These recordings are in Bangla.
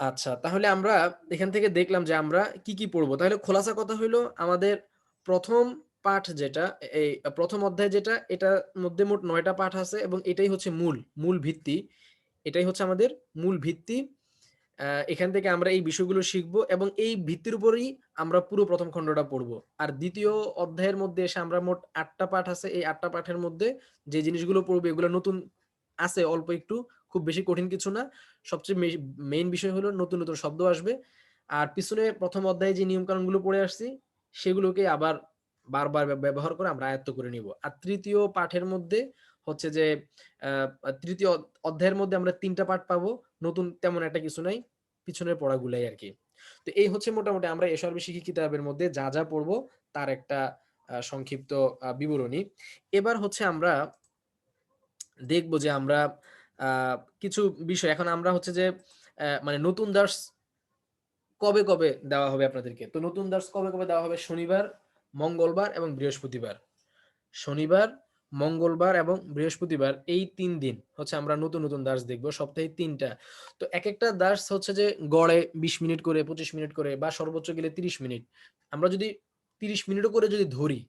আচ্ছা, তাহলে আমরা এখান থেকে দেখলাম যে আমরা কি, কি পড়ব? তাহলে খোলাসা কথা হইল আমাদের প্রথম পাঠ যেটা এই প্রথম অধ্যায় যেটা এটার মধ্যে মোট নয়টা পাঠ আছে এবং এটাই হচ্ছে মূল, মূল ভিত্তি। এটাই হচ্ছে আমাদের মূল ভিত্তি। এখান থেকে আমরা এই বিষয়গুলো শিখব এবং এই ভিত্তির উপরেই আমরা পুরো প্রথম খণ্ডটা পড়ব আর দ্বিতীয় অধ্যায়ের মধ্যে এসে আমরা মোট আটটা পাঠ আছে। এই আটটা পাঠের মধ্যে যে জিনিসগুলো পড়ব এগুলো নতুন আছে অল্প একটু, খুব বেশি কঠিন কিছু না। সবচেয়ে মেইন বিষয় হলো নতুন, নতুন শব্দ আসবে। আর পিছনে প্রথম অধ্যায়ে যে নিয়মকানুনগুলো পড়ে আসছি, সেগুলোকে আবার বারবার ব্যবহার করে আমরা আয়ত্ত করে নিবো। আর ৩য় পাঠের মধ্যে হচ্ছে যে আ ৩য় অধ অধ্যায়ের মধ্যে আমরা ৩ টা পাঠ পাবো। নতুন তেমন একটা কিছু নাই। পিছনের পড়াগুলাই আরকি। তো এই হচ্ছে মোটামুটি আমরা এশারবি শিখি কিতাবের মধ্যে যা, যা পড়ব তার একটা সংক্ষিপ্ত বিবরণী। এবার হচ্ছে আমরা দেখব যে আমরা আ কিছু বিষয় এখন আমরা হচ্ছে যে মানে নতুন দার্স কবে, কবে দেওয়া হবে আপনাদেরকে? তো নতুন দার্স কবে, কবে দেওয়া হবে? শনিবার, মঙ্গলবার এবং বৃহস্পতিবার। শনিবার, মঙ্গলবার এবং বৃহস্পতিবার এই তিন দিন হচ্ছে আমরা নতুন, নতুন দার্স দেখব। সপ্তাহে তিনটা তো এক একটা দার্স হচ্ছে যে গড়ে ২০ মিনিট করে, ২৫ মিনিট করে বা সর্বোচ্চ গেলে ৩০ মিনিট। আমরা যদি ৩০ মিনিটও করে যদি ধরি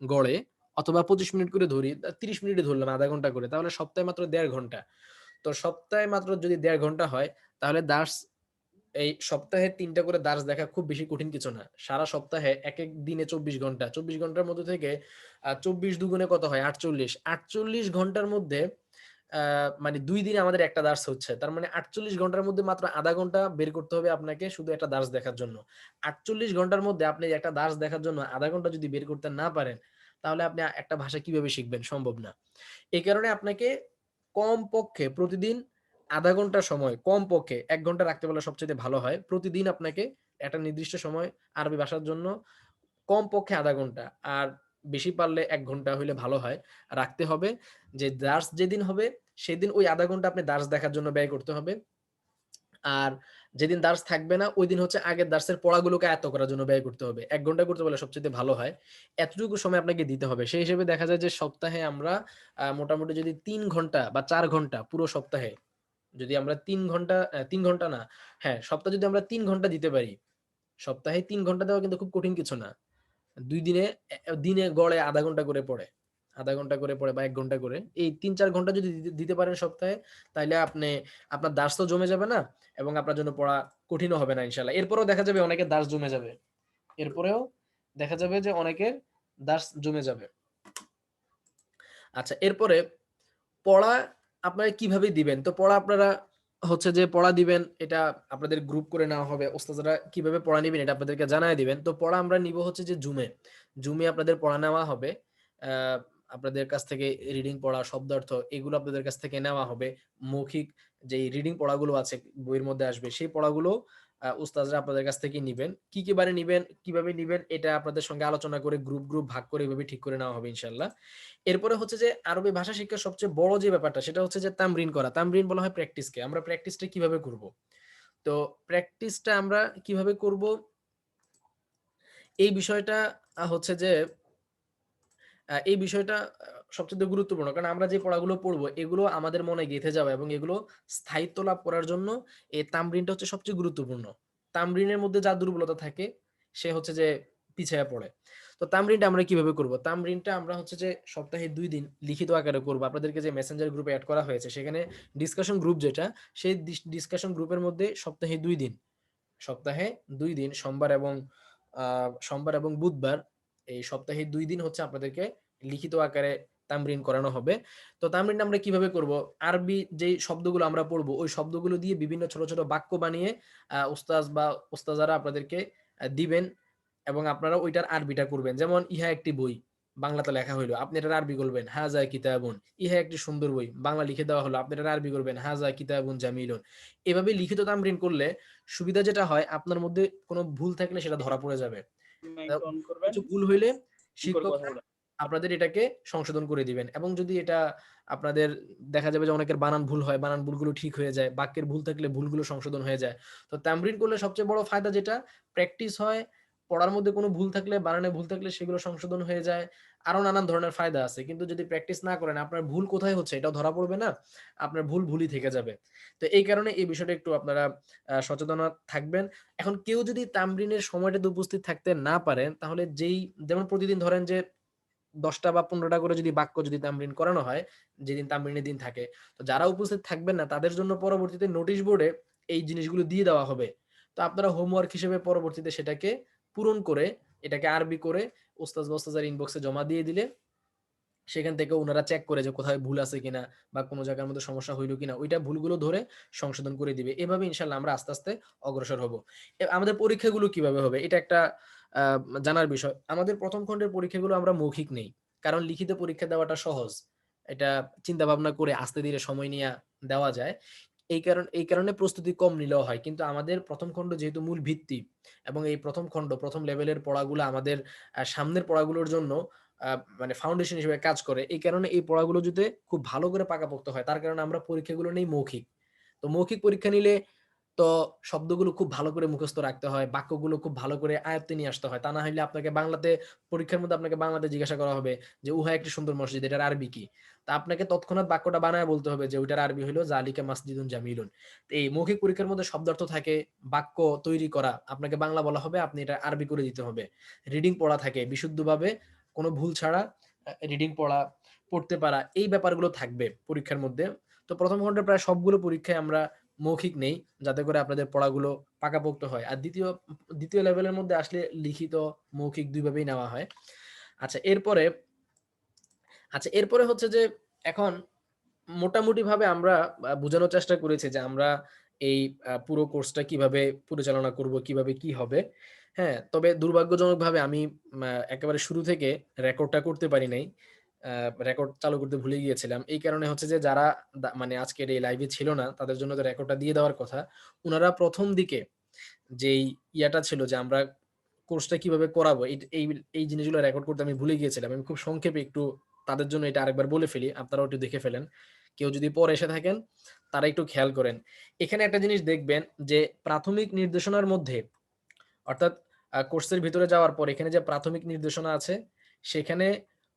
গড়ে অথবা ২৫ মিনিট করে ধরি, তিরিশ মিনিটে ধরলাম আধা ঘণ্টা করে। তাহলে সপ্তাহে মাত্র দেড় ঘণ্টা। তো সপ্তাহে মাত্র যদি দেড় ঘণ্টা হয় তাহলে দাস এই সপ্তাহে ৩ টা করে দাস দেখা খুব বেশি কঠিন কিছু না। সারা সপ্তাহে এক এক দিনে ২৪ ঘণ্টা। ২৪ ঘণ্টার মধ্যে থেকে চব্বিশ ২৪ দুগুণে কত হয়? ৪৮। ৪৮ ঘণ্টার মধ্যে মানে দুই দিনে আমাদের একটা দাস হচ্ছে। তার মানে ৪৮ ঘণ্টার মধ্যে মাত্র আধা ঘণ্টা বের করতে হবে আপনাকে শুধু একটা দাস দেখার জন্য। ৪৮ ঘণ্টার মধ্যে আপনি একটা দাস দেখার জন্য আধা ঘণ্টা যদি বের করতে না পারেন, তাহলে আপনি একটা ভাষা কীভাবে শিখবেন? সম্ভব না। এই কারণে আপনাকে কমপক্ষে প্রতিদিন আধা ঘণ্টা সময়, কমপক্ষে এক ঘণ্টা রাখতে পারলে সবচেয়ে ভালো হয়। প্রতিদিন আপনাকে একটা নির্দিষ্ট সময় আরবি ভাষার জন্য কমপক্ষে আধা ঘণ্টা, আর বেশি পারলে এক ঘণ্টা হইলে ভালো হয়। রাখতে হবে। যে দাস যেদিন হবে, সেদিন ওই আধা ঘণ্টা আপনি দাস দেখার জন্য ব্যয় করতে হবে। আর যেদিন দার্স থাকবে না ঐদিন হচ্ছে আগের দার্সের পড়াগুলোকে আয়ত্ত করার জন্য ব্যয় করতে হবে। এক ঘণ্টা করতে পারলে সবচেয়ে ভালো হয়। এতটুকু সময় আপনাকে দিতে হবে। সেই হিসেবে দেখা যায় যে সপ্তাহে আমরা মোটামুটি যদি তিন ঘণ্টা বা চার ঘণ্টা পুরো সপ্তাহে যদি আমরা তিন ঘণ্টা তিন ঘণ্টা না, হ্যাঁ, সপ্তাহে যদি আমরা তিন ঘণ্টা দিতে পারি, সপ্তাহে তিন ঘণ্টা দেওয়া কিন্তু খুব কঠিন কিছু না। দুই দিনে দিনে গড়ে আধা ঘণ্টা করে পড়ে। ০.৫ ঘণ্টা করে পড়ে বা ১ ঘণ্টা করে। এই ৩-৪ ঘণ্টা যদি দিতে পারেন সপ্তাহে, তাহলে আপনি আপনার দাস তো জমে যাবে না এবং আপনার জন্য পড়া কঠিনও হবে না ইনশাআল্লাহ। এরপরেও দেখা যাবে অনেকের দাস জমে যাবে। এরপরেও দেখা যাবে যে অনেকের দাস জমে যাবে। আচ্ছা এরপরে পড়া আপনারা কীভাবে দিবেন? তো পড়া আপনারা হচ্ছে যে পড়া দিবেন এটা আপনাদের গ্রুপ করে নেওয়া হবে। ওস্তাদরা কীভাবে পড়া নিবেন এটা আপনাদেরকে জানায় দিবেন। তো পড়া আমরা নিবো হচ্ছে যে জুমে। জুমে আপনাদের পড়া নেওয়া হবে। আপনাদের কাছ থেকে রিডিং পড়া, শব্দার্থ এগুলো আপনাদের কাছ থেকে নেওয়া হবে। মৌখিক যেই রিডিং পড়াগুলো আছে বইয়ের মধ্যে আসবে সেই পড়াগুলো উস্তাদরা আপনাদের কাছ থেকে নিবেন। কি, কি বারে নিবেন, কীভাবে নিবেন এটা আপনাদের সঙ্গে আলোচনা করে গ্রুপ, গ্রুপ ভাগ করে এভাবে ঠিক করে নেওয়া হবে ইনশাল্লাহ এরপরে হচ্ছে যে আরবি ভাষা শিক্ষার সবচেয়ে বড় যে ব্যাপারটা সেটা হচ্ছে যে তামরিন করা। তামরিন বলা হয় প্র্যাকটিসকে। আমরা প্র্যাকটিসটা কীভাবে করব? তো প্র্যাকটিসটা আমরা কীভাবে করব? এই বিষয়টা হচ্ছে যে এই বিষয়টা সবচেয়ে গুরুত্বপূর্ণ। কারণ আমরা যে পড়াগুলো পড়ব এগুলো আমাদের মনে গেঁথে যাবে এবং এগুলো স্থায়িত্ব লাভ করার জন্য এই তামরিনটা হচ্ছে সবচেয়ে গুরুত্বপূর্ণ। তামরিনের মধ্যে যা দুর্বলতা থাকে সে হচ্ছে যে পিছায়া পড়ে। তো তামরিনটা আমরা কীভাবে করব? তামরিনটা আমরা হচ্ছে যে সপ্তাহে দুই দিন লিখিত আকারে করব। আপনাদেরকে যে মেসেঞ্জার গ্রুপে অ্যাড করা হয়েছে সেখানে ডিসকাশন গ্রুপ যেটা সেই ডিস ডিসকাশন গ্রুপের মধ্যে সপ্তাহে দুই দিন, সপ্তাহে দুই দিন সোমবার এবং সোমবার এবং বুধবার এই সপ্তাহে দুই দিন হচ্ছে আপনাদেরকে লিখিত আকারে তামরিন করানো হবে। তো তামরিনটা আমরা কীভাবে করব? আরবি যেই শব্দগুলো আমরা পড়ব ওই শব্দগুলো দিয়ে বিভিন্ন ছোট, ছোট বাক্য বানিয়ে উস্তাজ বা উস্তাজারা আপনাদেরকে দিবেন এবং আপনারা ওইটার আরবিটা করবেন। যেমন ইহা একটি বই, বাংলাতে লেখা হইল। আপনি এটার আরবি করবেন, হাযা কিতাবুন। ইহা একটি সুন্দর বই, বাংলা লিখে দেওয়া হলো। আপনি এটার আরবি করবেন, হাযা কিতাবুন জামিলুন। এভাবে লিখিত তামরিন করলে সুবিধা যেটা হয় আপনার মধ্যে কোনো ভুল থাকলে সেটা ধরা পড়ে যাবে। কিছু ভুল হইলে বলেন। আপনাদের এটাকে সংশোধন করে দিবেন এবং যদি এটা আপনাদের দেখা যাবে যে অনেকের বানান ভুল হয়, বানান ভুলগুলো ঠিক হয়ে যায়। বাক্যের ভুল থাকলে ভুলগুলো সংশোধন হয়ে যায়। তো তামরিন করলে সবচেয়ে বড় ফায়দা যেটা প্র্যাকটিস হয়, পড়ার মধ্যে কোনো ভুল থাকলে বানানে ভুল থাকলে সেগুলো সংশোধন হয়ে যায় আরও নানান ধরনের ফায়দা আছে। কিন্তু যদি প্র্যাকটিস না করেন, আপনার ভুল কোথায় হচ্ছে এটাও ধরা পড়বে না, আপনার ভুল ভুলই থেকে যাবে। তো এই কারণে এই বিষয়টা একটু আপনারা সচেতন থাকবেন। এখন কেউ যদি তামরিনের সময়টাতে উপস্থিত থাকতে না পারেন, তাহলে যেই, যেমন প্রতিদিন ধরেন যে দশটা বা পনেরোটা করে যদি বাক্য যদি তামরিন করানো হয়, যেদিন তামরিনের দিন থাকে, তো যারা উপস্থিত থাকবেন না, তাদের জন্য পরবর্তীতে নোটিশ বোর্ডে এই জিনিসগুলো দিয়ে দেওয়া হবে। তো আপনারা হোমওয়ার্ক হিসেবে পরবর্তীতে সেটাকে পূরণ করে, এটাকে আরবি করে ওস্তাজ বস্তাজার ইনবক্সে জমা দিয়ে দিলে সেখান থেকে ওনারা চেক করে যে কোথায় ভুল আছে কিনা বা কোনো জায়গার মধ্যে সমস্যা হইল কিনা, ওইটা ভুলগুলো ধরে সংশোধন করে দিবে। এভাবে ইনশাল্লাহ আমরা আস্তে আস্তে অগ্রসর হব। আমাদের পরীক্ষাগুলো কীভাবে হবে? এটা একটা জানার বিষয়। আমাদের প্রথম খণ্ডের পরীক্ষাগুলো আমরা মৌখিক নেই, কারণ লিখিত পরীক্ষা দেওয়াটা সহজ। এটা চিন্তা ভাবনা করে আস্তে ধীরে সময় নিয়ে দেওয়া যায়। এই কারণ, এই কারণে প্রস্তুতি কম নিলেও হয়। কিন্তু আমাদের প্রথম খণ্ড যেহেতু মূল ভিত্তি এবং এই প্রথম খণ্ড, প্রথম লেভেলের পড়াগুলো আমাদের সামনের পড়াগুলোর জন্য মানে ফাউন্ডেশন হিসেবে কাজ করে, এই কারণে এই পড়াগুলো যদি খুব ভালো করে পাকাপোক্ত হয়, তার কারণে আমরা পরীক্ষাগুলো নেই মৌখিক। তো মৌখিক পরীক্ষা নিলে তো শব্দগুলো খুব ভালো করে মুখস্থ রাখতে হয়, বাক্যগুলো খুব ভালো করে আয়ত্তে নিয়ে আসতে হয়। তা না হলে আপনাকে বাংলাতে, পরীক্ষার মধ্যে আপনাকে বাংলাতে জিজ্ঞাসা করা হবে যে, উহা একটি সুন্দর মসজিদ, এটার আরবি কি? তা আপনাকে তৎক্ষণাৎ বাক্যটা বানায় বলতে হবে যে ওইটার আরবি হলো জালিকা মাসজিদুন জামিলুন। এই মৌখিক পরীক্ষার মধ্যে শব্দার্থ থাকে বাক্য তৈরি করা। আপনাকে বাংলা বলা হবে, আপনি এটা আরবি করে দিতে হবে। রিডিং পড়া থাকে বিশুদ্ধভাবে, কোনো ভুল ছাড়া রিডিং পড়া, পড়তে পারা, এই ব্যাপারগুলো থাকবে পরীক্ষার মধ্যে। তো প্রথম ঘণ্টা প্রায় সবগুলো পরীক্ষায় আমরা মৌখিক নেই, যাতে করে আপনাদের পড়াগুলো পাকাপোক্ত হয়। আর দ্বিতীয় দ্বিতীয় লেভেলের মধ্যে আসলে লিখিত মৌখিক দুইভাবেই নেওয়া হয়। আচ্ছা এরপরে আচ্ছা এরপরে হচ্ছে যে এখন মোটামুটি ভাবে আমরা বোঝানোর চেষ্টা করেছি যে আমরা এই পুরো কোর্সটা কীভাবে পরিচালনা করব, কীভাবে কি হবে। হ্যাঁ তবে দুর্ভাগ্যজনকভাবে আমি একেবারে শুরু থেকে রেকর্ডটা করতে পারি নাই রেকর্ড চালু করতে ভুলে গিয়েছিলাম। এই কারণে হচ্ছে যে যারা মানে আজকের এই লাইভে ছিল না, তাদের জন্য তো রেকর্ডটা দিয়ে দেওয়ার কথা ওনারা প্রথম দিকে যেই ইয়াটা ছিল যে আমরা কোর্সটা কীভাবে করাবো এই এই জিনিসগুলো রেকর্ড করতে আমি ভুলে গিয়েছিলাম। আমি খুব সংক্ষেপে একটু তাদের জন্য এটা আরেকবার বলে ফেলি, আপনারাও একটু দেখে ফেলেন। কেউ যদি পরে এসে থাকেন, তারা একটু খেয়াল করেন। এখানে একটা জিনিস দেখবেন যে, প্রাথমিক নির্দেশনার মধ্যে, অর্থাৎ কোর্সের ভিতরে যাওয়ার পর এখানে যে প্রাথমিক নির্দেশনা আছে, সেখানে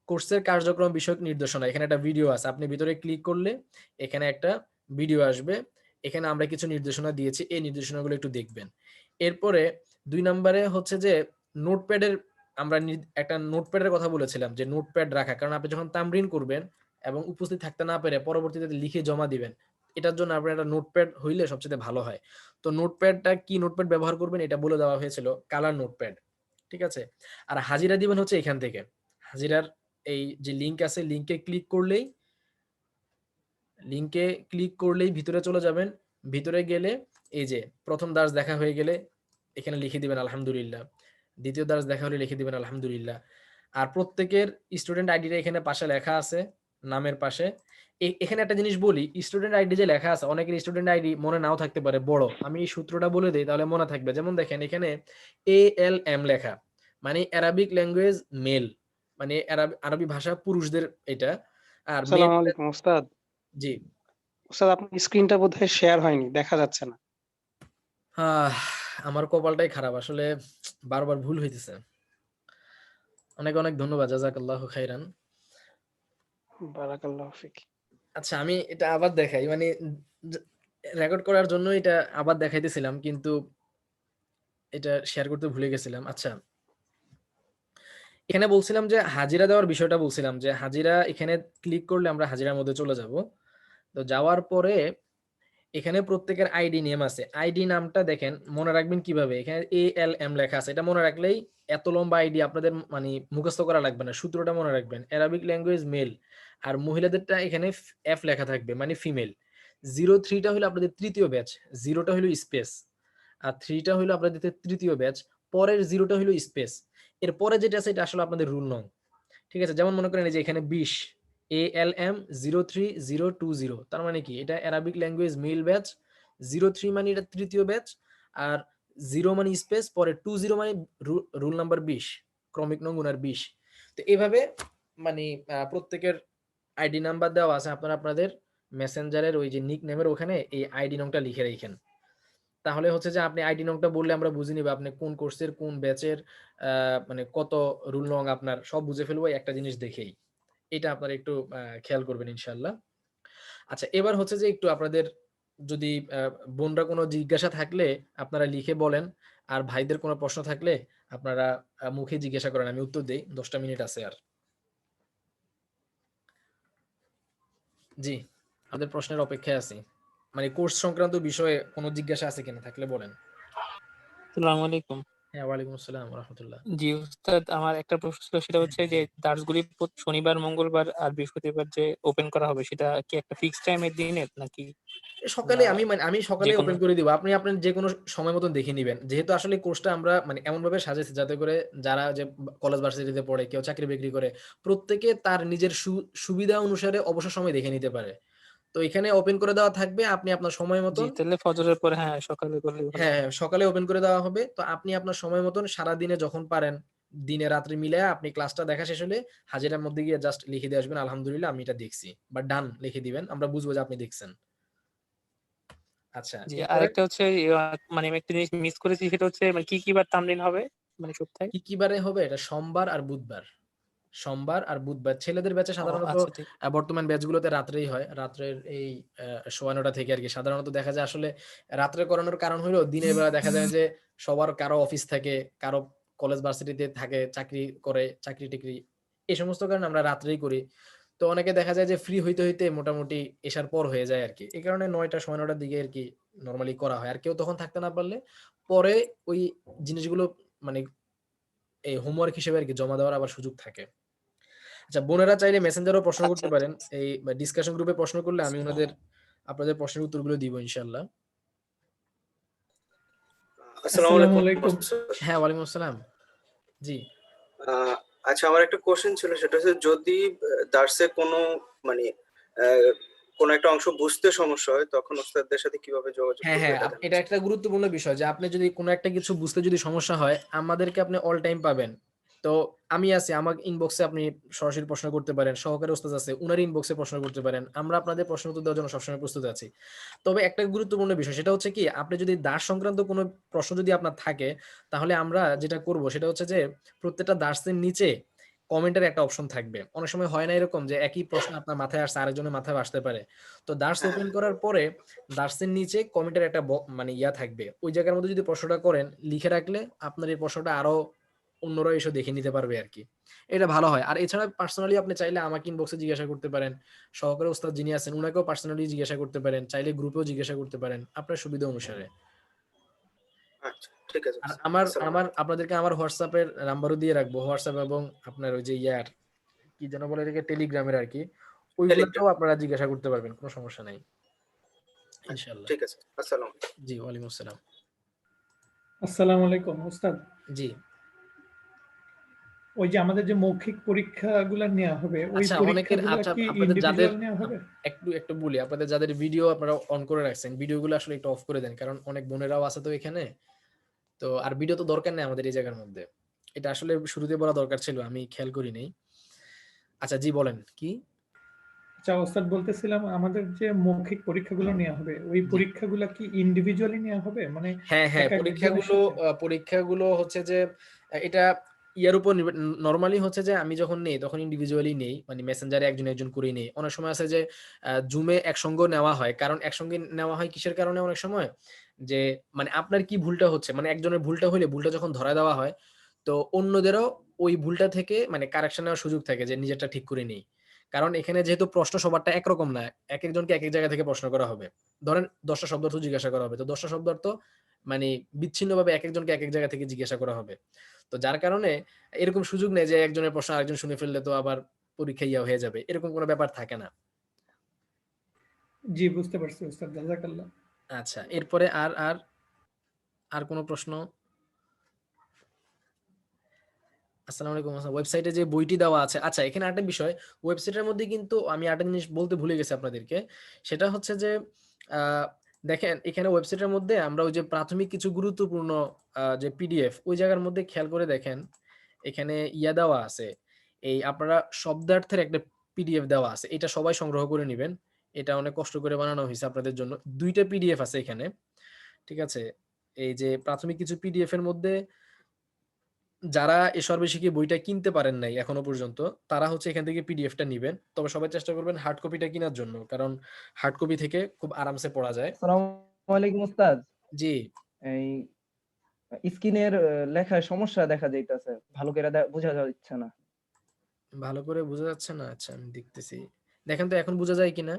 কোর্সের কার্যক্রম বিষয়ক নির্দেশনা, এখানে একটা ভিডিও আছে। আপনি ভিতরে ক্লিক করলে এখানে একটা ভিডিও আসবে। এখানে আমরা কিছু নির্দেশনা দিয়েছি, এই নির্দেশনাগুলো একটু দেখবেন। এরপরে দুই নম্বরে হচ্ছে যে, নোটপ্যাডের আমরা একটা নোটপ্যাডের কথা বলেছিলাম যে নোটপ্যাড রাখা। কারণ আপনি যখন তামরিন করবেন এবং উপস্থিত থাকতে না পেরে পরবর্তীতে লিখে জমা দিবেন, এটার জন্য আপনার একটা নোটপ্যাড হইলে সবচেয়ে ভালো হয়। তো নোটপ্যাডটা কি নোটপ্যাড ব্যবহার করবেন এটা বলে দেওয়া হয়েছিল কালার নোটপ্যাড ঠিক আছে? আর হাজিরা দিবেন হচ্ছে এখান থেকে। হাজিরার এই যে লিংক আছে লিংকে ক্লিক করলেই লিংকে ক্লিক করলেই ভিতরে চলে যাবেন। ভিতরে গেলে এই যে প্রথম দাস দেখা হয়ে গেলে এখানে লিখে দিবেন, আলহামদুলিল্লাহ। দ্বিতীয় দাস দেখা হলে লিখে দিবেন আলহামদুলিল্লাহ। আর প্রত্যেকের স্টুডেন্ট আইডিটা এখানে পাশে লেখা আছে নামের পাশে। এখানে একটা জিনিস বলি স্টুডেন্ট আইডি যে লেখা আছে অনেকের স্টুডেন্ট আইডি মনে নাও থাকতে পারে বড়। আমি এই সূত্রটা বলে দিই তাহলে মনে থাকবে। যেমন দেখেন এখানে এ এল এম লেখা মানে অ্যারাবিক ল্যাঙ্গুয়েজ মেল মানে আরবি ভাষা পুরুষদের এটা। আর আসসালামু আলাইকুম ওস্তাদ। জি। ওস্তাদ আপনার স্ক্রিনটা বোধহয় শেয়ার হয়নি দেখা যাচ্ছে না। আমার কপালটাই খারাপ। আসলে বারবার ভুল হইতেছে। অনেক অনেক ধন্যবাদ। জাজাকাল্লাহু খাইরান। বারাকাল্লাহু ফিক। আচ্ছা আমি এটা আবার দেখাই। মানে রেকর্ড করার জন্য এটা আবার দেখাইতেছিলাম কিন্তু এটা শেয়ার করতে ভুলে গেছিলাম। আচ্ছা। এখানে বলছিলাম যে হাজিরা দেওয়ার বিষয়টা বলছিলাম যে হাজিরা এখানে ক্লিক করলে আমরা হাজিরার মধ্যে চলে যাব। তো যাওয়ার পরে এখানে প্রত্যেকের আইডি নেম আছে। আইডি নামটা দেখেন, মনে রাখবেন কীভাবে? এখানে এ এল এম লেখা আছে। এটা মনে রাখলেই এত লম্বা আইডি আপনাদের মানে মুখস্থ করা লাগবে না। সূত্রটা মনে রাখবেন অ্যারাবিক ল্যাঙ্গুয়েজ মেল আর মহিলাদেরটা এখানে এফ লেখা থাকবে মানে ফিমেল জিরো থ্রিটা হলো আপনাদের তৃতীয় ব্যাচ জিরোটা হলো স্পেস আর থ্রিটা হলো আপনাদের তৃতীয় ব্যাচ পরের জিরোটা হলো স্পেস এর পরে যেটা আছে, এটা আসলে আপনাদের রুল নং। ঠিক আছে? যেমন মনে করেন এই যে এখানে বিশ A L M zero three zero two zero তার মানে কি? এটা Arabic language male batch zero three মানে এটা তৃতীয় ব্যাচ আর জিরো মানে স্পেস পরে টু জিরো মানে রুল নাম্বার বিশ, ক্রমিক নং উনার বিশ। তো এইভাবে মানে প্রত্যেকের আইডি নাম্বার দেওয়া আছে। আপনারা আপনাদের মেসেঞ্জারের ওই যে নিক নেমের ওখানে এই আইডি নংটা লিখে রেখেন। তাহলে হচ্ছে যে আপনি আইডি নংটা বললে আমরা বুঝে নিব আপনি কোন কোর্সের কোন ব্যাচের মানে কত রুল নং আপনার, সব বুঝে ফেলব একটা জিনিস দেখেই। এটা আপনারা একটু খেয়াল করবেন ইনশাল্লাহ আচ্ছা এবার হচ্ছে যে একটু আপনাদের যদি বোনরা কোনো জিজ্ঞাসা থাকলে আপনারা লিখে বলেন। আর ভাইদের কোনো প্রশ্ন থাকলে আপনারা মুখে জিজ্ঞাসা করেন। আমি উত্তর দিই দশটা মিনিট আছে আর। জি, আমাদের প্রশ্নের অপেক্ষায় আছি। মানে কোর্স সংক্রান্ত বিষয়ে কোনো জিজ্ঞাসা আছে কিনা থাকলে বলেন। আসসালামু আলাইকুম। হ্যাঁ, ওয়ালাইকুম আসসালাম রাহমাতুল্লাহ। জি উস্তাদ আমার একটা প্রশ্ন ছিল সেটা হচ্ছে যে দার্সগুলি প্রত শনিবার, মঙ্গলবার আর বৃহস্পতিবার যে ওপেন করা হবে সেটা কি একটা ফিক্সড টাইমের দিনের নাকি সকালে আমি মানে আমি সকালে ওপেন করে দিব। আপনি আপনার যেকোনো সময় মতন দেখে নিবেন। যেহেতু আসলে কোর্সটা আমরা মানে এমন ভাবে সাজাইছি যাতে করে যারা যে কলেজ ভার্সিটিতে পড়ে, কেউ চাকরি বিক্রি করে, প্রত্যেকে তার নিজের সু সুবিধা অনুসারে অবসর সময় দেখে নিতে পারে। তো এখানে ওপেন করে দেওয়া থাকবে। আপনি আপনার সময় তাহলে ফজরের পরে হ্যাঁ, সকালে করলেই ভালো হ্যাঁ, হ্যাঁ, সকালে ওপেন করে দেওয়া হবে। তো আপনি আপনার সময় মতন সারাদিনে যখন পারেন, দিনে রাত্রে মিলে আপনি ক্লাসটা দেখা শেষ হলে হাজিরার মধ্যে গিয়ে জাস্ট লিখে দিয়ে আসবেন, "আলহামদুলিল্লাহ আমি এটা দেখছি" বা "ডান" লিখে দিবেন। আমরা বুঝব যে আপনি দেখছেন। আচ্ছা, জি, আরেকটা হচ্ছে মানে আমি একটা জিনিস মিস করেছি সেটা হচ্ছে মানে কি, কি বার তামরিন হবে? মানে সপ্তাহে? কি, কি বারে হবে? এটা সোমবার আর বুধবার। সোমবার আর বুধবার। ছেলেদের ব্যাচে সাধারণত আচ্ছা ঠিক। বর্তমান ব্যাচগুলোতে রাত্রেই হয়। রাত্রের এই আ ৯:৩০ থেকে আরকি। সাধারণত দেখা যায় আসলে রাত্রে করানোর কারণ হইল দিনের বেলা দেখা যায় যে সবার কারও অফিস থাকে, কারও কলেজ ভার্সিটিতে থাকে, চাকরি করে, চাকরি-টাকরি। এই সমস্ত কারণে আমরা রাত্রেই করি। তো অনেকে দেখা যায় যে ফ্রি হইতে, হইতে মোটামুটি এসার পর হয়ে যায় আরকি। এই কারণে ৯ঃ০০ ৯ঃ০০ র দিকে আরকি নরমালি করা হয়। আর কেউ তখন থাকতে না পারলে পরে ওই জিনিসগুলো মানে এই হোমওয়ার্ক হিসেবে আরকি জমা দেওয়ার আবার সুযোগ থাকে। আচ্ছা বোনেরা চাইলে মেসেঞ্জারও প্রশ্ন আচ্ছা, করতে আচ্ছা, পারেন। আচ্ছা। এই ডিসকাশন গ্রুপে প্রশ্ন করলে আমি উনাদের আপনাদের প্রশ্নের উত্তরগুলো দিব ইনশাআল্লাহ। আসসালামু আলাইকুম। হ্যাঁ, ওয়ালাইকুম আসসালাম। জি। আচ্ছা আমার একটা কোয়েশ্চেন ছিল সেটা হচ্ছে যদি দার্সে কোনো মানে কোনো একটা অংশ বুঝতে সমস্যা হয় তখন ওস্তাদদের সাথে কীভাবে যোগাযোগ হ্যাঁ, হ্যাঁ, এটা। একটা গুরুত্বপূর্ণ বিষয় যে আপনি যদি কোনো একটা কিছু বুঝতে যদি সমস্যা হয়, আমাদেরকে আপনি অল টাইম পাবেন। তো আমি আছি, আমার ইনবক্সে আপনি সরাসরি প্রশ্ন করতে পারেন। সহকারী ওস্তাদ আছে, উনার ইনবক্সে প্রশ্ন করতে পারেন। আমরা আপনাদের প্রশ্নের উত্তর দেওয়ার জন্য সবসময় প্রস্তুত আছি। তবে একটা গুরুত্বপূর্ণ বিষয় সেটা হচ্ছে কি আপনি যদি দাস সংক্রান্ত কোনো প্রশ্ন যদি আপনার থাকে, তাহলে আমরা যেটা করব সেটা হচ্ছে যে প্রত্যেকটা দার্সের নিচে কমেন্টের একটা অপশন থাকবে। অনেক সময় হয় না এরকম যে একই প্রশ্ন আপনার মাথায় আসছে আরেকজনের মাথায় আসতে পারে। তো দার্স হ্যাঁ, ওপেন। করার পরে দার্সের নিচে কমেন্টের একটা মানে ইয়া থাকবে। ওই জায়গার মধ্যে যদি প্রশ্নটা করেন, লিখে রাখলে আপনার এই প্রশ্নটা আরও অন্যরা এসে দেখে নিতে পারবে আর কি এটা ভালো হয়। আর এছাড়া পার্সোনালি আপনি চাইলে আমাকে ইনবক্সে জিজ্ঞাসা করতে পারেন। সহকারী ওস্তাদ যিনি আছেন উনাকেও পার্সোনালি জিজ্ঞাসা করতে পারেন। চাইলে গ্রুপেও জিজ্ঞাসা করতে পারেন। আপনার সুবিধা অনুসারে। আচ্ছা, ঠিক আছে আর ওস্তাদ। আমার আমার আপনাদেরকে আমার এর নাম্বারও দিয়ে রাখব। WhatsApp এবং আপনার ওই যে ইয়ার কি যেন বলে এটাকে টেলিগ্রামের আরকি। ওইগুলাতেও টেলিগ্রাম। আপনারা জিজ্ঞাসা করতে পারবেন। কোনো সমস্যা নাই। আচ্ছা, ইনশাআল্লাহ। ঠিক আছে। আসসালামু। জি, ওয়ালাইকুম আসসালাম। আসসালামু আলাইকুম ওস্তাদ। জি। ওই যে আমাদের যে মৌখিক পরীক্ষাগুলা নেয়া হবে, ওই আচ্ছা অনেকের আচ্ছা আপনাদের যাদের নেওয়া? একটু, একটু বলি আপনাদের যাদের ভিডিও আপনারা অন করে রাখছেন, ভিডিওগুলো আসলে একটু অফ করে দেন। কারণ অনেক বোনেরাও আছে তো এখানে। তো আর ভিডিও তো দরকার নেই আমাদের এই জায়গার মধ্যে। এটা আসলে শুরুতে বলা দরকার ছিল। আমি খেয়াল করি নাই। আচ্ছা জি বলেন। কি? আচ্ছা ওস্তাদ বলতেছিলাম আমাদের যে মৌখিক পরীক্ষাগুলো নেয়া হবে, ওই। পরীক্ষাগুলা কি ইন্ডিভিজুয়ালি নেয়া হবে? মানে হ্যাঁ, হ্যাঁ, পরীক্ষাগুলো পরীক্ষাগুলো হচ্ছে যে এটা ইয়ার উপর নরমালি হচ্ছে যে আমি যখন নেই তখন ইন্ডিভিজুয়ালি নেই। মানে মেসেঞ্জারে একজন, একজন করেই নেই। অনেক সময় আছে যে জুমে একসঙ্গেও নেওয়া হয়। কারণ একসঙ্গে নেওয়া হয় কিসের কারণে অনেক সময়? যে মানে আপনার কি ভুলটা হচ্ছে? মানে একজনের ভুলটা হইলে ভুলটা যখন ধরা দেওয়া হয়, তো অন্যদেরও ওই ভুলটা থেকে মানে কারেকশন নেওয়ার সুযোগ থাকে যে নিজেরটা ঠিক করে নেই। কারণ এখানে যেহেতু প্রশ্ন সবারটা একরকম না। এক একজনকে এক এক জায়গা থেকে প্রশ্ন করা হবে। ধরেন ১০ টা শব্দার্থ জিজ্ঞাসা করা হবে। তো ১০ টা শব্দার্থ মানে বিচ্ছিন্নভাবে এক একজনকে এক এক জায়গা থেকে জিজ্ঞাসা করা হবে। তো যার কারণে এরকম সুযোগ নেই যে একজনের প্রশ্ন আরেকজন শুনে ফেললে তো আবার পরীক্ষা ইয়া হয়ে যাবে। এরকম কোনো ব্যাপার থাকে না। জি, বুঝতে পারছি ওস্তাদ। জাযাকাল্লাহ। আচ্ছা, এরপরে আর, আর, আর কোনো প্রশ্ন? আসসালামু আলাইকুম আসসালাম। ওয়েবসাইটে যে বইটি দেওয়া আছে আচ্ছা এখানে আরেকটা বিষয়, ওয়েবসাইটের মধ্যে কিন্তু আমি আরেকটা জিনিস বলতে ভুলে গেছি আপনাদেরকে। সেটা হচ্ছে যে দেখেন এখানে ওয়েবসাইটের মধ্যে আমরা ওই যে প্রাথমিক কিছু গুরুত্বপূর্ণ যে পিডিএফ ওই জায়গার মধ্যে খেয়াল করে দেখেন, এখানে ইয়া দেওয়া আছে। এই আপনারা শব্দার্থের একটা পিডিএফ দেওয়া আছে। এটা সবাই সংগ্রহ করে নিবেন। এটা অনেক কষ্ট করে বানানো হইছে আপনাদের জন্য। ২ টা পিডিএফ আছে এখানে। ঠিক আছে? এই যে প্রাথমিক কিছু পিডিএফ এর মধ্যে যারা এ সর্বশেষে বইটা কিনতে পারেন নাই এখনও পর্যন্ত তারা হচ্ছে এখান থেকে পিডিএফটা নিবেন। তবে সবাই চেষ্টা করবেন হার্ড কপিটা কেনার জন্য কারণ হার্ড কপি থেকে খুব আরামসে পড়া যায়। আসসালামু আলাইকুম ওস্তাদ জি। এই স্ক্রিনের লেখায় সমস্যা দেখা যাইতেছে ভালো করে বোঝা যাচ্ছে না। ভালো করে বোঝা যাচ্ছে না? আচ্ছা আমি দেখতেছি। দেখেন তো এখন বোঝা যায় কিনা?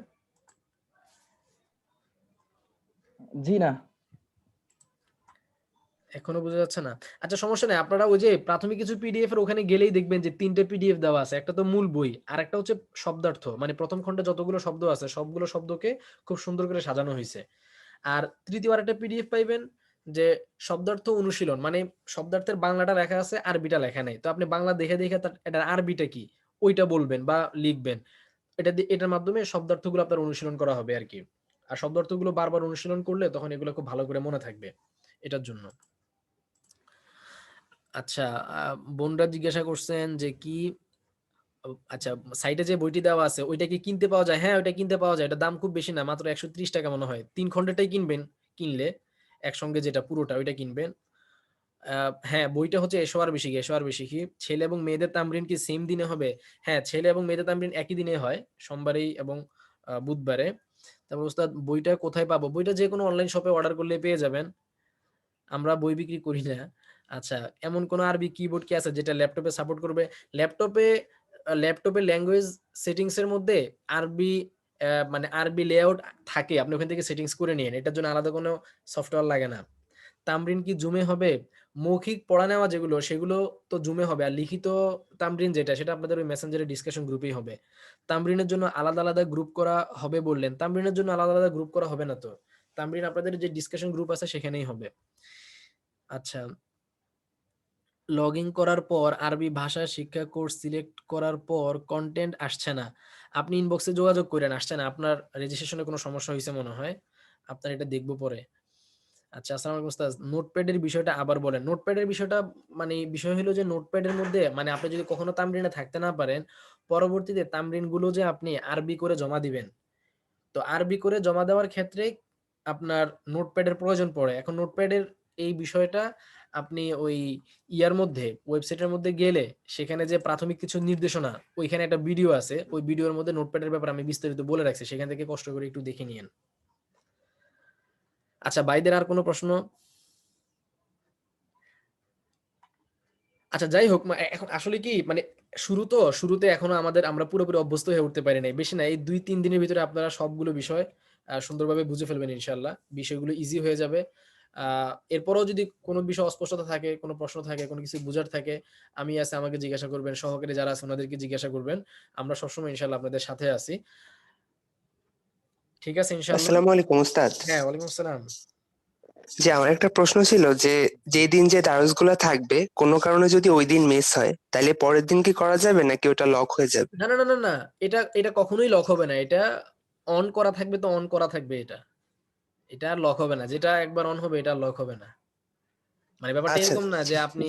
জি না। এখনও বোঝা যাচ্ছে না। আচ্ছা সমস্যা নেই। আপনারা ওই যে প্রাথমিক কিছু পিডিএফ এর ওখানে গেলেই দেখবেন যে তিনটে পিডিএফ দেওয়া আছে। একটা তো মূল বই আর একটা হচ্ছে শব্দার্থ। মানে প্রথম খণ্ডে যতগুলো শব্দ আছে, সবগুলো শব্দকে খুব সুন্দর করে সাজানো হয়েছে আর তৃতীয় আর একটা পিডিএফ পাইবেন যে শব্দার্থ অনুশীলন। মানে শব্দার্থের বাংলাটা লেখা আছে, আরবিটা লেখা নেই। তো আপনি বাংলা দেখে দেখে তার, এটার আরবিটা কি? ওইটা বলবেন বা লিখবেন। এটা এটার মাধ্যমে শব্দার্থগুলো আপনার অনুশীলন করা হবে আর কি। আর শব্দার্থগুলো বারবার অনুশীলন করলে তখন এগুলো খুব ভালো করে মনে থাকবে এটার জন্য। আচ্ছা বোনরা জিজ্ঞাসা করছেন যে কি আচ্ছা সাইটে যে বইটি দেওয়া আছে, ওইটা কি কিনতে পাওয়া যায়? হ্যাঁ ওইটা কিনতে পাওয়া যায়। এটা দাম খুব বেশি না, মাত্র একশো ত্রিশ টাকা মনে হয়। তিন খণ্ডটাই কিনবেন, কিনলে একসঙ্গে যেটা পুরোটা ওইটা কিনবেন। হ্যাঁ বইটা হচ্ছে এসো আর বেশি এসো আর বেশি কি? ছেলে এবং মেয়েদের তামরিন কি সেম দিনে হবে? হ্যাঁ ছেলে এবং মেয়েদের তামরিন একই দিনে হয়, সোমবারেই এবং বুধবারে। তারপর ওস্তাদ, বইটা কোথায় পাবো? বইটা যে কোনো অনলাইন শপে অর্ডার করলে পেয়ে যাবেন। আমরা বই বিক্রি করি না। আচ্ছা এমন কোনো আরবি কিবোর্ড কি আছে যেটা ল্যাপটপে সাপোর্ট করবে? ল্যাপটপে ল্যাপটপে ল্যাঙ্গুয়েজ সেটিংস এর মধ্যে আরবি মানে আরবি লেআউট থাকে। আপনি ওখান থেকে সেটিংস করে নিন এটার জন্য আলাদা কোনো সফটওয়্যার লাগে না। তামরিন কি জুমে হবে? মৌখিক পড়া নেওয়া যেগুলো, সেগুলো তো জুমে হবে। আর লিখিত তামরিন যেটা, সেটা আপনাদের ওই মেসেঞ্জারের ডিসকাশন গ্রুপেই হবে। তামরিনের জন্য আলাদা আলাদা গ্রুপ করা হবে বললেন। তামরিনের জন্য আলাদা আলাদা গ্রুপ করা হবে না তো? তামরিন আপনাদের যে ডিসকাশন গ্রুপ আছে, সেখানেই হবে। আচ্ছা। লগ ইন করার পর আরবি ভাষা শিক্ষা কোর্স সিলেক্ট করার পর কন্টেন্ট আসছে না। আপনি ইনবক্সে যোগাযোগ করেন, আসছে না। আপনার রেজিস্ট্রেশনে কোনো সমস্যা হয়েছে মনে হয়? আপনার এটা দেখব পরে। আচ্ছা আসসালামু আলাইকুম উস্তাদ। নোটপ্যাডের বিষয়টা আবার বলেন। নোটপ্যাডের বিষয়টা মানে বিষয় হলো যে নোটপ্যাডের মধ্যে মানে আপনি যদি কখনো তামরিনে থাকতে না পারেন, পরবর্তীতে তামরিনগুলো যে আপনি আরবি করে জমা দিবেন। তো আরবি করে জমা দেওয়ার ক্ষেত্রে আপনার নোটপ্যাডের প্রয়োজন পড়ে। এখন নোটপ্যাডের এই বিষয়টা আপনি ওই ইয়ার মধ্যে, ওয়েবসাইটের মধ্যে গেলে সেখানে যে প্রাথমিক কিছু নির্দেশনা, ওইখানে একটা ভিডিও আছে। ওই ভিডিওর মধ্যে নোটপ্যাডের ব্যাপারে আমি বিস্তারিত বলে রাখছি। সেখান থেকে কষ্ট করে একটু দেখে নিয়েন। আচ্ছা বাইদের আর কোনো প্রশ্ন? আচ্ছা যাই হোক এখন আসলে কি মানে শুরু তো, শুরুতে এখনও আমাদের, আমরা পুরোপুরি অভ্যস্ত হয়ে উঠতে পারি নাই। বেশি না, এই দুই, তিন দিনের ভিতরে আপনারা সবগুলো বিষয় সুন্দরভাবে বুঝে ফেলবেন ইনশাল্লাহ বিষয়গুলো ইজি হয়ে যাবে। এরপরেও যদি কোনো বিষয় অস্পষ্টতা থাকে, কোনো প্রশ্ন থাকে, কোনো কিছু বুঝার থাকে, আমি আছে, আমাকে জিজ্ঞাসা করবেন, সহকারী যারা আছে, ওনাদেরকে জিজ্ঞাসা করবেন। আমরা সবসময় ইনশাল্লাহ আপনাদের সাথে আছি। ঠিক আছে ইনশাল্লাহ আসসালামু আলাইকুম উস্তাদ। হ্যাঁ ওয়ালাইকুম আসসালাম। যে আমার একটা প্রশ্ন ছিল যে যেই দিন যে থাকবে কোনো কারণে যদি ওই দিন মিস হয় তাহলে পরের দিন কি করা যাবে নাকি ওটা লক হয়ে যাবে? না না না না না এটা এটা কখনোই লক হবে না এটা অন করা থাকবে তো অন করা থাকবে এটা। এটা আর লক হবে না যেটা একবার অন হবে এটা লক হবে না। মানে ব্যাপারটা আচ্ছা, এরকম না যে আপনি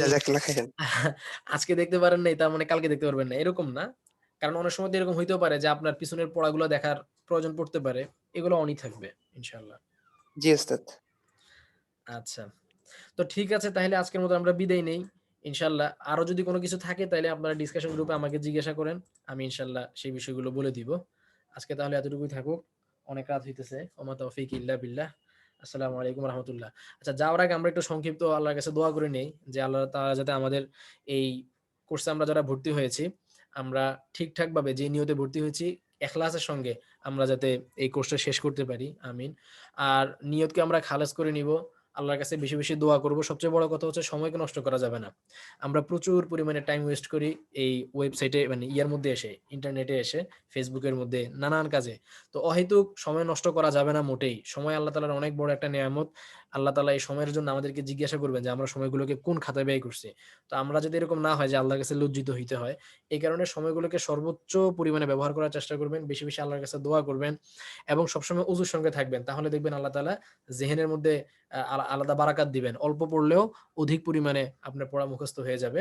আজকে দেখতে পারেন নাই তার মানে কালকে দেখতে পারবেন না এরকম না। কারণ অনেক সময় এরকম হইতেও পারে যে আপনার পিছনের পড়াগুলো দেখার প্রয়োজন পড়তে পারে। এগুলো অনই থাকবে ইনশাল্লাহ জি উস্তাদ আচ্ছা। তো ঠিক আছে তাহলে আজকের মতো আমরা বিদায় নেই ইনশাল্লাহ আরও যদি কোনো কিছু থাকে তাহলে আপনারা ডিসকাশন গ্রুপে আমাকে জিজ্ঞাসা করেন আমি ইনশাল্লাহ সেই বিষয়গুলো বলে দিব। আজকে তাহলে এতটুকুই থাকুক অনেক রাত হইতেছে ওমা তৌফিক ইল্লা বিল্লাহ আসসালামু আলাইকুম রহমতুল্লাহ। আচ্ছা যাওয়ার আগে আমরা একটু সংক্ষিপ্ত আল্লাহর কাছে দোয়া করে নেই যে আল্লাহ তাআলা যাতে আমাদের এই কোর্সে আমরা যারা ভর্তি হয়েছি আমরা ঠিকঠাক ভাবে যে নিয়তে ভর্তি হয়েছি এখলাসের সঙ্গে আমরা যাতে এই কোর্সটা শেষ করতে পারি। আমিন। আর নিয়তকে আমরা খালাস করে নিব। আল্লাহর কাছে বেশি বেশি দোয়া করব। সবচেয়ে বড় কথা হচ্ছে সময়কে নষ্ট করা যাবে না। আমরা প্রচুর পরিমাণে টাইম ওয়েস্ট করি এই ওয়েবসাইটে মানে ইয়ার মধ্যে এসে ইন্টারনেটে এসে ফেসবুকের মধ্যে, নানান কাজে। তো অহেতুক সময় নষ্ট করা যাবে না মোটেই। সময় আল্লাহ তালার অনেক বড় একটা নিয়ামত। আল্লাহ তালা এই সময়ের জন্য আমাদেরকে জিজ্ঞাসা করবেন যে, আমরা সময়গুলোকে কোন খাতায় ব্যয় করছি? তো আমরা যদি এরকম না হয় যে, আল্লাহর কাছে লজ্জিত হইতে হয় এই কারণে সময়গুলোকে সর্বোচ্চ পরিমাণে ব্যবহার করার চেষ্টা করবেন, বেশি বেশি আল্লাহর কাছে দোয়া করবেন এবং সবসময় উজুর সঙ্গে থাকবেন। তাহলে দেখবেন আল্লাহ তালা জেহেনের মধ্যে আলাদা বারাকাত দিবেন। অল্প পড়লেও অধিক পরিমাণে আপনার পড়া মুখস্থ হয়ে যাবে।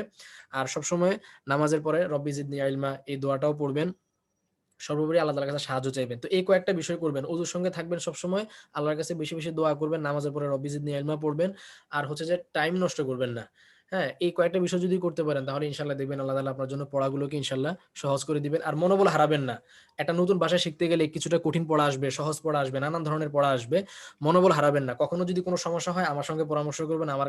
আর সবসময় নামাজের পরে রব্বি জিদনি আইলমা এই দোয়াটাও পড়বেন। সর্বোপরি আল্লাহ তাআলার কাছে সাহায্য চাইবেন। তো এই কয়েকটা বিষয় করবেন। অজুর সঙ্গে থাকবেন সবসময়। আল্লাহর কাছে বেশি বেশি দোয়া করবেন, নামাজের পরে রব্বি জিদনি ইলমা পড়বেন। আর হচ্ছে যে টাইম নষ্ট করবেন না। হ্যাঁ এই কয়েকটা বিষয় যদি করতে পারেন, তাহলে ইনশাল্লাহ দেখবেন আল্লাহ তাআলা আপনার জন্য পড়াগুলোকে ইনশাল্লাহ সহজ করে দিবেন। আর মনোবল হারাবেন না। একটা নতুন ভাষা শিখতে গেলে কিছুটা কঠিন পড়া আসবে, সহজ পড়া আসবে, নানান ধরনের পড়া আসবে। মনোবল হারাবেন না। কখনো যদি কোনো সমস্যা হয়, আমার সঙ্গে পরামর্শ করবেন, আমার